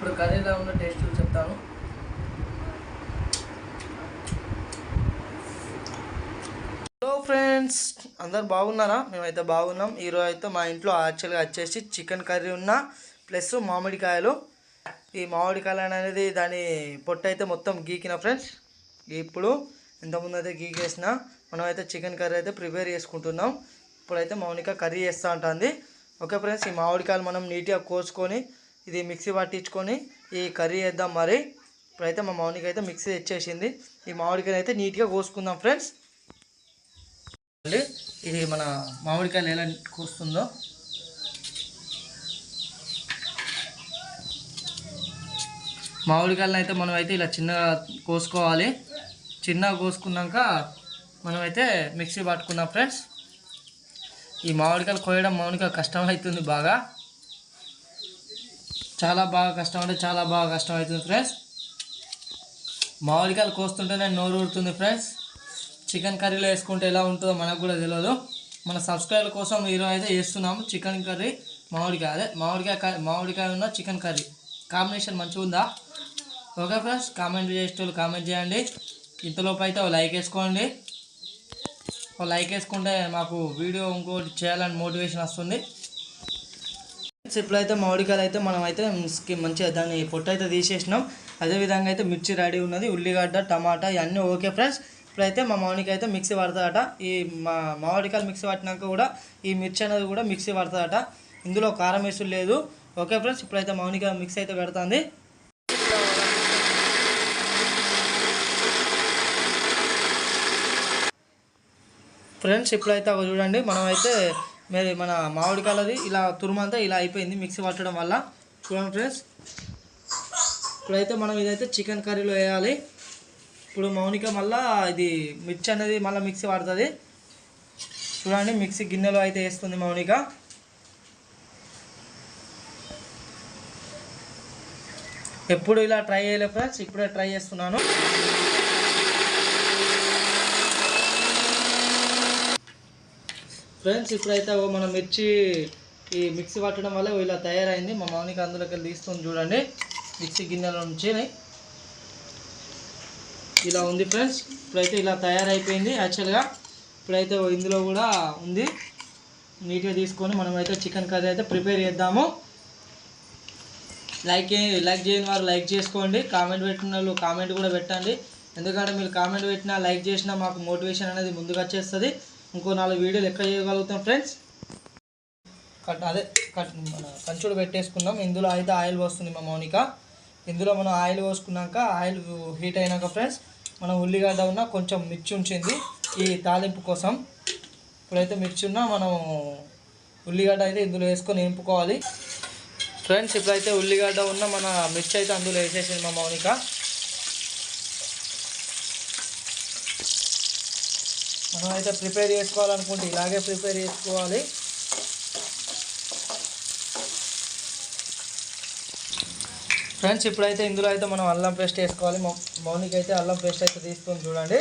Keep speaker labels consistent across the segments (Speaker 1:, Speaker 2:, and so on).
Speaker 1: ఇప్పుడు కర్రీలో ఉన్న టేస్ట్ చెప్తాను. హలో ఫ్రెండ్స్ అందరు బాగున్నారా? మేమైతే బాగున్నాం. ఈరోజు అయితే మా ఇంట్లో యాక్చువల్గా వచ్చేసి చికెన్ కర్రీ ఉన్న ప్లస్ మామిడికాయలు. ఈ మామిడికాయలు అనేది దాని పొట్టు అయితే మొత్తం గీకిన ఫ్రెండ్స్ ఇప్పుడు ఇంతకుముందు అయితే గీకేసిన మనం అయితే చికెన్ కర్రీ అయితే ప్రిపేర్ చేసుకుంటున్నాం. ఇప్పుడైతే మౌనిక కర్రీ చేస్తూ ఉంటుంది ఓకే ఫ్రెండ్స్ ఈ మామిడికాయలు మనం నీట్గా కోసుకొని ఇది మిక్సీ పట్టించుకొని ఈ కర్రీ వేద్దాం మరి. ఇప్పుడైతే మా మౌనిక అయితే మిక్సీ తెచ్చేసింది. ఈ మామిడికాయలు అయితే నీట్గా కోసుకుందాం ఫ్రెండ్స్. అండి ఇది మన మామిడికాయలు ఎలా కోస్తుందో. మామిడికాయలను అయితే మనం అయితే ఇలా చిన్నగా కోసుకోవాలి. చిన్నగా కోసుకున్నాక మనమైతే మిక్సీ పట్టుకున్నాం ఫ్రెండ్స్. ఈ మామిడికాయలు కోయడం మామిడికాయ కష్టం అవుతుంది బాగా. చాలా బాగా కష్టం అంటే చాలా బాగా కష్టం అవుతుంది ఫ్రెండ్స్. మామిడికాయలు కోస్తుంటేనే నోరు ఊరుతుంది ఫ్రెండ్స్. చికెన్ కర్రీలో వేసుకుంటే ఎలా ఉంటుందో మనకు కూడా తెలియదు మన సబ్స్క్రైబర్ కోసం ఈరోజు అయితే వేస్తున్నాము చికెన్ కర్రీ మామిడికాయ. అదే మామిడికాయ మామిడికాయ ఉన్న చికెన్ కర్రీ. కాంబినేషన్ మంచిగా ఉందా? ఓకే ఫ్రెండ్స్ కామెంట్ చేసేటోళ్ళు కామెంట్ చేయండి. ఇంతలోపు అయితే ఒక లైక్ వేసుకోండి. ఒక లైక్ వేసుకుంటే మాకు వీడియో ఇంకోటి చేయాలని మోటివేషన్ వస్తుంది. ఇప్పుడైతే మామిడికాయలు అయితే మనం అయితే మంచిగా దాన్ని పొట్టు అయితే తీసేసినాం. అదేవిధంగా అయితే మిర్చి రెడీ ఉన్నది ఉల్లిగడ్డ టమాటా ఇవన్నీ ఓకే ఫ్రెండ్స్. ఇప్పుడైతే మా మామిడికాయ అయితే మిక్సీ పడుతుందట. ఈ మా మామిడికాయలు మిక్సీ పట్టినాక కూడా ఈ మిర్చి అనేది కూడా మిక్సీ పడుతుందట. ఇందులో కారం వేసు లేదు. ఓకే ఫ్రెండ్స్ ఇప్పుడైతే మామిడికాయ మిక్స్ అయితే పెడుతుంది. ఫ్రెండ్స్ ఇప్పుడైతే ఒక చూడండి. మనం అయితే మరి మన మామిడికాయలది ఇలా తురుమంతా ఇలా అయిపోయింది మిక్సీ పట్టడం వల్ల. చూడండి ఫ్రెండ్స్. ఇప్పుడైతే మనం ఇదైతే చికెన్ కర్రీలో వేయాలి. ఇప్పుడు మౌనిక మళ్ళా ఇది మిర్చి అనేది మళ్ళీ మిక్సీ పడుతుంది. చూడండి మిక్సీ గిన్నెలో అయితే వేస్తుంది మౌనిక. ఎప్పుడు ఇలా ట్రై చేయలేదు ఫ్రెండ్స్ ఇప్పుడే ట్రై చేస్తున్నాను. ఫ్రెండ్స్ ఇప్పుడైతే ఓ మన మిర్చి ఈ మిక్సీ పట్టడం వల్ల ఇలా తయారైంది. మా మౌనికి అందులోకి తీస్తుంది చూడండి. మిక్సీ గిన్నెల నుంచి ఇలా ఉంది ఫ్రెండ్స్. ఇప్పుడైతే ఇలా తయారైపోయింది. యాక్చువల్గా ఇప్పుడైతే ఇందులో కూడా ఉంది. నీట్గా తీసుకొని మనమైతే చికెన్ కర్రీ అయితే ప్రిపేర్ చేద్దాము. లైక్ లైక్ చేయని వారు లైక్ చేసుకోండి. కామెంట్ పెట్టిన వాళ్ళు కామెంట్ కూడా పెట్టండి. ఎందుకంటే మీరు కామెంట్ పెట్టినా లైక్ చేసినా మాకు మోటివేషన్ అనేది ముందుకు వచ్చేస్తుంది. ఇంకో నాలుగు వీడియోలు ఎక్కడ చేయగలుగుతాం ఫ్రెండ్స్ కట్ అదే కట్ మన కంచుడు పెట్టేసుకున్నాం ఇందులో అయితే ఆయిల్ పోస్తుంది మా మౌనిక. ఇందులో మనం ఆయిల్ పోసుకున్నాక ఆయిల్ హీట్ అయినాక ఫ్రెండ్స్ మనం ఉల్లిగడ్డ ఉన్న కొంచెం మిర్చి ఉంచింది ఈ తాలింపు కోసం. ఇప్పుడైతే మిర్చి ఉన్న మనం ఉల్లిగడ్డ అయితే ఇందులో వేసుకొని నింపుకోవాలి. ఫ్రెండ్స్ ఇప్పుడైతే ఉల్లిగడ్డ ఉన్న మన మిర్చి అయితే అందులో వేసేసింది మా మౌనిక. మనం అయితే ప్రిపేర్ చేసుకోవాలనుకుంటే ఇలాగే ప్రిపేర్ చేసుకోవాలి. ఫ్రెండ్స్ ఇప్పుడైతే ఇందులో అయితే మనం అల్లం పేస్ట్ వేసుకోవాలి. మౌనికి అయితే అల్లం పేస్ట్ అయితే తీసుకొని చూడండి.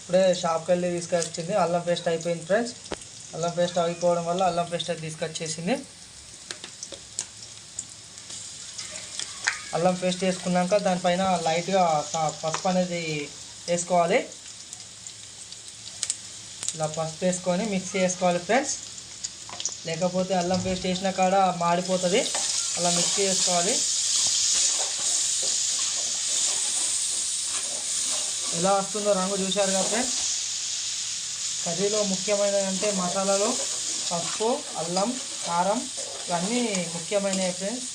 Speaker 1: ఇప్పుడే షాప్కి వెళ్ళి తీసుకొచ్చింది. అల్లం పేస్ట్ అయిపోయింది ఫ్రెండ్స్. అల్లం పేస్ట్ అయిపోవడం వల్ల అల్లం పేస్ట్ అయితే తీసుకొచ్చేసింది. అల్లం పేస్ట్ వేసుకున్నాక దానిపైన లైట్గా పసుపు అనేది వేసుకోవాలి. ఇలా పసుపు వేసుకొని మిక్సీ వేసుకోవాలి ఫ్రెండ్స్. లేకపోతే అల్లం పేస్ట్ వేసిన కాడ మాడిపోతుంది. అలా మిక్సీ వేసుకోవాలి ఎలా వస్తుందో రంగు చూశారు కదా ఫ్రెండ్స్. కర్రీలో ముఖ్యమైనవి అంటే మసాలాలు పసుపు అల్లం కారం ఇవన్నీ ముఖ్యమైనవి ఫ్రెండ్స్.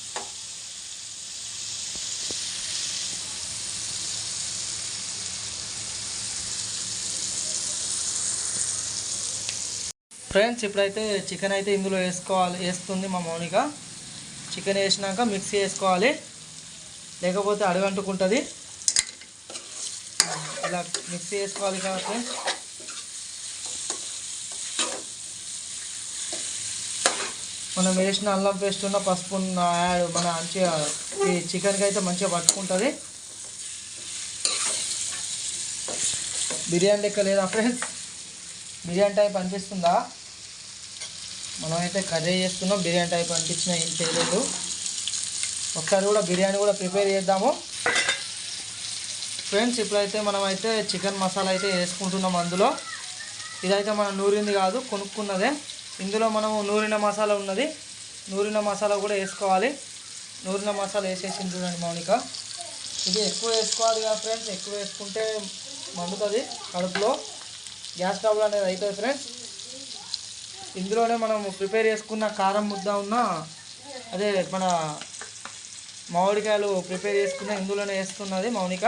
Speaker 1: ఫ్రెండ్స్ ఇప్పుడైతే చికెన్ అయితే ఇందులో వేసుకోవాలి వేస్తుంది మా మౌనిక. చికెన్ వేసినాక మిక్సీ వేసుకోవాలి లేకపోతే అడుగంటుకుంటుంది. ఇలా మిక్సీ వేసుకోవాలి కాబట్టి మనం వేసిన అల్లం పేస్ట్ ఉన్న పసుపు ఉన్న యాడ్ మన మంచిగా ఈ చికెన్కి అయితే మంచిగా పట్టుకుంటుంది. బిర్యానీ లెక్క లేదా ఫ్రెండ్స్? బిర్యానీ టైప్ అనిపిస్తుందా? మనమైతే కర్రీ చేస్తున్నాం బిర్యానీ టైప్ అనిపించిన ఏం చేయలేదు. ఒకసారి కూడా బిర్యానీ కూడా ప్రిపేర్ చేద్దాము. ఫ్రెండ్స్ ఇప్పుడైతే మనమైతే చికెన్ మసాలా అయితే వేసుకుంటున్నాం అందులో. ఇదైతే మనం నూరింది కాదు కొనుక్కున్నదే. ఇందులో మనము నూరిన మసాలా ఉన్నది. నూరిన మసాలా కూడా వేసుకోవాలి. నూరిన మసాలా వేసేసింది చూడండి మౌనిక. ఇది ఎక్కువ వేసుకోవాలి కదా ఫ్రెండ్స్ ఎక్కువ వేసుకుంటే మండుతుంది కడుపులో. గ్యాస్ ట్రబుల్ అనేది అవుతుంది ఫ్రెండ్స్. ఇందులోనే మనం ప్రిపేర్ చేసుకున్న కారం ముద్ద ఉన్న అదే మన మామిడికాయలు ప్రిపేర్ చేసుకున్న ఇందులోనే వేస్తున్నది మౌనిక.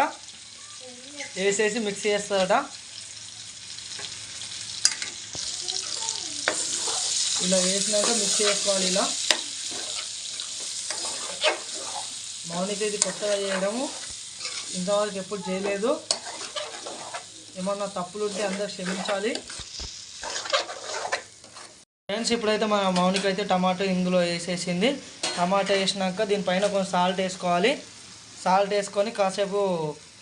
Speaker 1: వేసేసి మిక్స్ చేస్తారట. ఇలా వేసినాక మిక్స్ చేసుకోవాలి ఇలా. మౌనిక ఇది కొత్తగా చేయడము. ఇంతవరకు ఎప్పుడు చేయలేదు. ఏమన్నా తప్పులు ఉంటే అందరు క్షమించాలి. ఫ్రెండ్స్ ఇప్పుడైతే మన మౌనిక అయితే టమాటో ఇందులో వేసేసింది. టమాటా వేసినాక దీనిపైన కొంచెం సాల్ట్ వేసుకోవాలి. సాల్ట్ వేసుకొని కాసేపు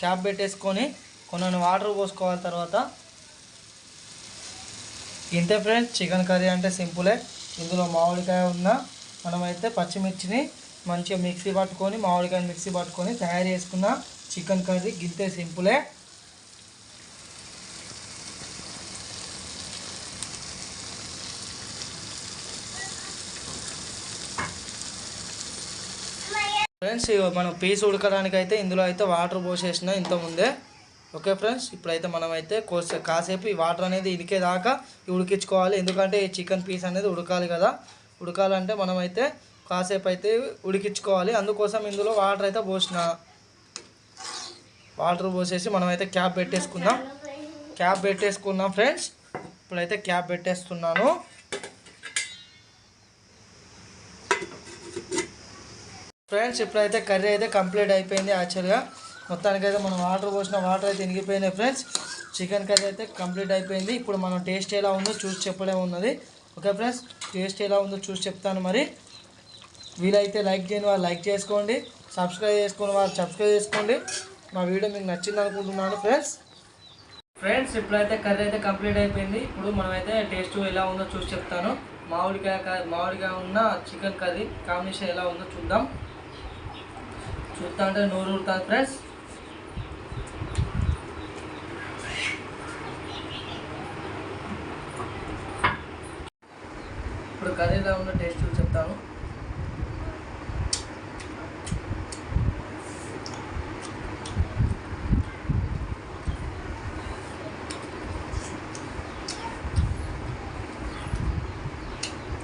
Speaker 1: క్యాప్ పెట్టేసుకొని కొన్ని వాటర్ పోసుకోవాలి తర్వాత. ఇంతే ఫ్రెండ్స్ చికెన్ కర్రీ అంటే సింపులే. ఇందులో మామిడికాయ ఉన్న మనమైతే పచ్చిమిర్చిని మంచిగా మిక్సీ పట్టుకొని మామిడికాయ మిక్సీ పట్టుకొని తయారు చేసుకున్న చికెన్ కర్రీ గింతే సింపులే. ఫ్రెండ్స్ మనం పీస్ ఉడకడానికి అయితే ఇందులో అయితే వాటర్ పోసేసిన ఇంత ముందే ఓకే ఫ్రెండ్స్ ఇప్పుడైతే మనం అయితే కోసే కాసేపు ఈ వాటర్ అనేది ఇడికేదాకా ఉడికించుకోవాలి. ఎందుకంటే ఈ చికెన్ పీస్ అనేది ఉడకాలి కదా. ఉడకాలంటే మనం అయితే కాసేపు అయితే ఉడికించుకోవాలి. అందుకోసం ఇందులో వాటర్ అయితే పోసిన. వాటర్ పోసేసి మనం అయితే క్యాప్ పెట్టేసుకుందాం. క్యాప్ పెట్టేసుకుందాం ఫ్రెండ్స్. ఇప్పుడైతే క్యాప్ పెట్టేస్తున్నాను. ఫ్రెండ్స్ ఇప్పుడైతే కర్రీ అయితే కంప్లీట్ అయిపోయింది యాక్చువల్గా. మొత్తానికైతే మనం వాటర్ పోసిన వాటర్ అయితే ఇనిగిపోయినాయి ఫ్రెండ్స్. చికెన్ కర్రీ అయితే కంప్లీట్ అయిపోయింది. ఇప్పుడు మనం టేస్ట్ ఎలా ఉందో చూసి చెప్పడం ఉన్నది. ఓకే ఫ్రెండ్స్ టేస్ట్ ఎలా ఉందో చూసి చెప్తాను మరి. వీలైతే లైక్ చేయని వాళ్ళు లైక్ చేసుకోండి. సబ్స్క్రైబ్ చేసుకుని వాళ్ళు సబ్స్క్రైబ్ చేసుకోండి. మా వీడియో మీకు నచ్చింది అనుకుంటున్నాను ఫ్రెండ్స్. ఫ్రెండ్స్ ఇప్పుడైతే కర్రీ అయితే కంప్లీట్ అయిపోయింది. ఇప్పుడు మనమైతే టేస్ట్ ఎలా ఉందో చూసి చెప్తాను. మామిడికాయ మామిడికాయ ఉన్న చికెన్ కర్రీ కాంబినేషన్ ఎలా ఉందో చూద్దాం. చూస్తా అంటే నూరు ఊరుతుంది ఫ్రెండ్స్. ఇప్పుడు కర్రీలో ఉన్న టేస్ట్ చూసి చెప్తాను.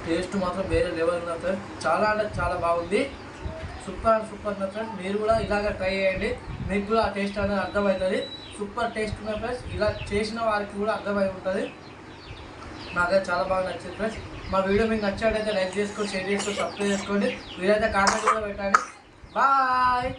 Speaker 1: టేస్ట్ మాత్రం వేరే లెవెల్ ఉంది. సార్ చాలా అంటే చాలా బాగుంది. సూపర్ సూపర్ ఉంది ఫ్రెండ్స్. మీరు కూడా ఇలాగ ట్రై చేయండి. మీకు కూడా ఆ టేస్ట్ అనేది అర్థమవుతుంది. సూపర్ టేస్ట్ ఉన్న ఫ్రెండ్స్ ఇలా చేసిన వారికి కూడా అర్థమై ఉంటుంది. నాకైతే చాలా బాగా నచ్చింది ఫ్రెండ్స్. మా వీడియో మీకు నచ్చినట్టయితే లైక్ చేసుకోండి షేర్ చేసుకోండి సబ్స్క్రైబ్ చేసుకోండి. మీరైతే కామెంట్ కూడా పెట్టండి. బాయ్!